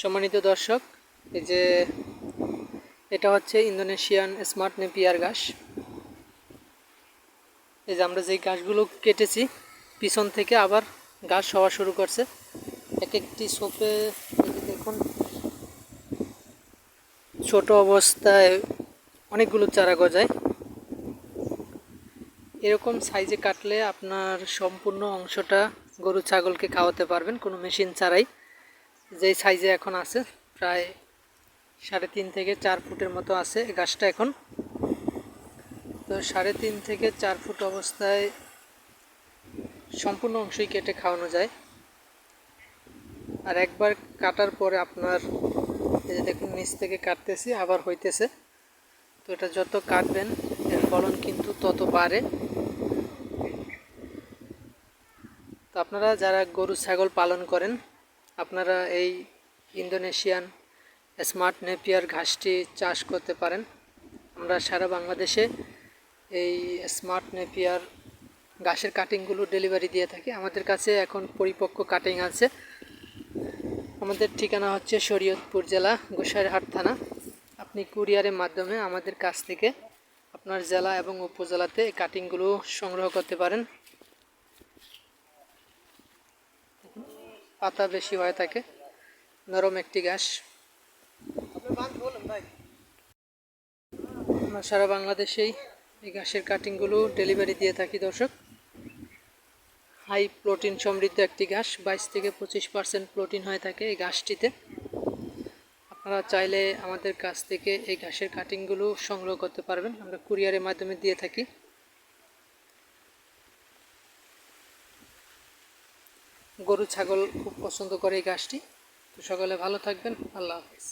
সম্মানিত দর্শক, এই যে এটা হচ্ছে ইন্দোনেশিয়ান স্মার্ট নেপিয়ার ঘাস। এই যে আমরা যেই ঘাসগুলো কেটেছি, পিছন থেকে আবার ঘাস হওয়া শুরু করছে। এক একটি সোপে দেখুন, ছোট অবস্থায় অনেকগুলো চারা গজায়। এরকম সাইজে কাটলে আপনার সম্পূর্ণ অংশটা গরু, ছাগলকে খাওয়াতে পারবেন, কোনো মেশিন ছাড়াই। যেই সাইজে এখন আছে, প্রায় সাড়ে তিন থেকে চার ফুটের মতো আছে গাছটা এখন। তো সাড়ে তিন থেকে চার ফুট অবস্থায় সম্পূর্ণ অংশই কেটে খাওয়ানো যায়। আর একবার কাটার পরে আপনার, এই যে দেখুন নিচ থেকে কাটতেছি, আবার হইতেছে। তো এটা যত কাটবেন, এর ফলন কিন্তু তত বাড়ে। তো আপনারা যারা গরু, ছাগল পালন করেন আপনারা এই ইন্দোনেশিয়ান স্মার্ট নেপিয়ার ঘাসটি চাষ করতে পারেন। আমরা সারা বাংলাদেশে এই স্মার্ট নেপিয়ার ঘাসের কাটিংগুলো ডেলিভারি দিয়ে থাকি। আমাদের কাছে এখন পরিপক্ক কাটিং আছে। আমাদের ঠিকানা হচ্ছে শরীয়তপুর জেলা, গোসাইরহাট থানা। আপনি কুরিয়ারের মাধ্যমে আমাদের কাছ থেকে আপনার জেলা এবং উপজেলাতে কাটিংগুলো সংগ্রহ করতে পারেন। পাতা বেশি হয়ে থাকে নরম একটি ঘাস আমরা সারা বাংলাদেশেই এই ঘাসের কাটিংগুলো ডেলিভারি দিয়ে থাকি, দর্শক। হাই প্রোটিন সমৃদ্ধ একটি ঘাস বাইশ থেকে পঁচিশ পার্সেন্ট প্রোটিন হয়ে থাকে এই ঘাসটিতে আপনারা চাইলে আমাদের কাছ থেকে এই ঘাসের কাটিংগুলো সংগ্রহ করতে পারবেন। আমরা কুরিয়ারের মাধ্যমে দিয়ে থাকি। গরু ছাগল খুব পছন্দ করে এই গাছটি। তো সকলে ভালো থাকবেন। আল্লাহ হাফিজ।